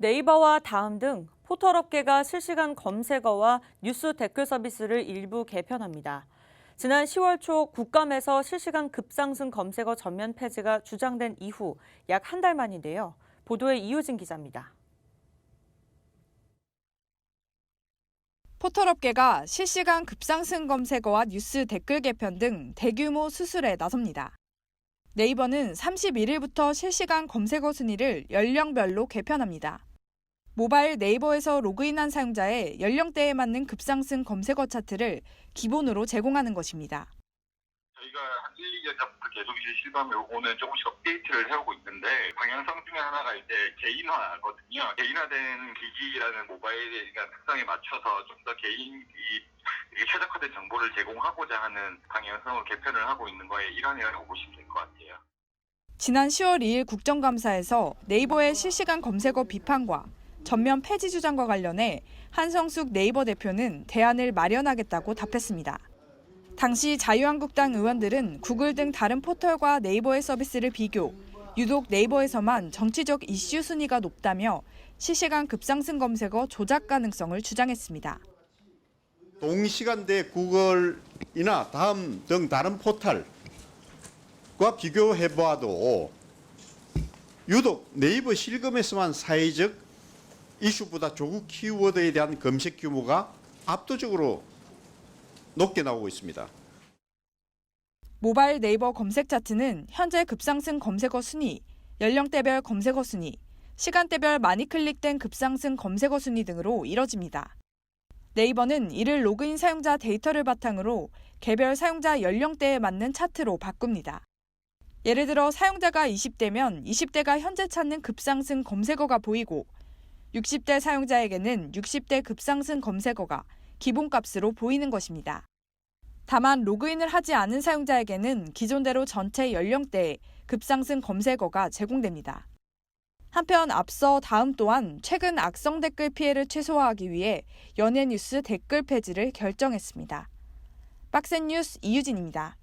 네이버와 다음 등 포털업계가 실시간 검색어와 뉴스 댓글 서비스를 일부 개편합니다. 지난 10월 초 국감에서 실시간 급상승 검색어 전면 폐지가 주장된 이후 약 한 달 만인데요. 보도에 이유진 기자입니다. 포털업계가 실시간 급상승 검색어와 뉴스 댓글 개편 등 대규모 수술에 나섭니다. 네이버는 31일부터 실시간 검색어 순위를 연령별로 개편합니다. 모바일 네이버에서 로그인한 사용자의 연령대에 맞는 급상승 검색어 차트를 기본으로 제공하는 것입니다. 저희가 한 1, 2년 전부터 계속 이제 실감이 오는 조금씩 업데이트를 해오고 있는데 방향성 중에 하나가 이제 개인화거든요. 개인화된 기기라는 모바일의 그러니까 특성에 맞춰서 좀 더 개인이 최적화된 정보를 제공하고자 하는 방향성을 개편을 하고 있는 거에 일환이라고 보시면 될 것 같아요. 지난 10월 2일 국정감사에서 네이버의 실시간 검색어 비판과 전면 폐지 주장과 관련해 한성숙 네이버 대표는 대안을 마련하겠다고 답했습니다. 당시 자유한국당 의원들은 구글 등 다른 포털과 네이버의 서비스를 비교, 유독 네이버에서만 정치적 이슈 순위가 높다며 실시간 급상승 검색어 조작 가능성을 주장했습니다. 동시간대 구글이나 다음 등 다른 포털과 비교해 보아도 유독 네이버 실검에서만 사회적 이슈보다 조국 키워드에 대한 검색 규모가 압도적으로 높게 나오고 있습니다. 모바일 네이버 검색 차트는 현재 급상승 검색어 순위, 연령대별 검색어 순위, 시간대별 많이 클릭된 급상승 검색어 순위 등으로 이뤄집니다. 네이버는 이를 로그인 사용자 데이터를 바탕으로 개별 사용자 연령대에 맞는 차트로 바꿉니다. 예를 들어 사용자가 20대면 20대가 현재 찾는 급상승 검색어가 보이고 60대 사용자에게는 60대 급상승 검색어가 기본값으로 보이는 것입니다. 다만 로그인을 하지 않은 사용자에게는 기존대로 전체 연령대에 급상승 검색어가 제공됩니다. 한편 앞서 다음 또한 최근 악성 댓글 피해를 최소화하기 위해 연예 뉴스 댓글 폐지를 결정했습니다. 박센 뉴스 이유진입니다.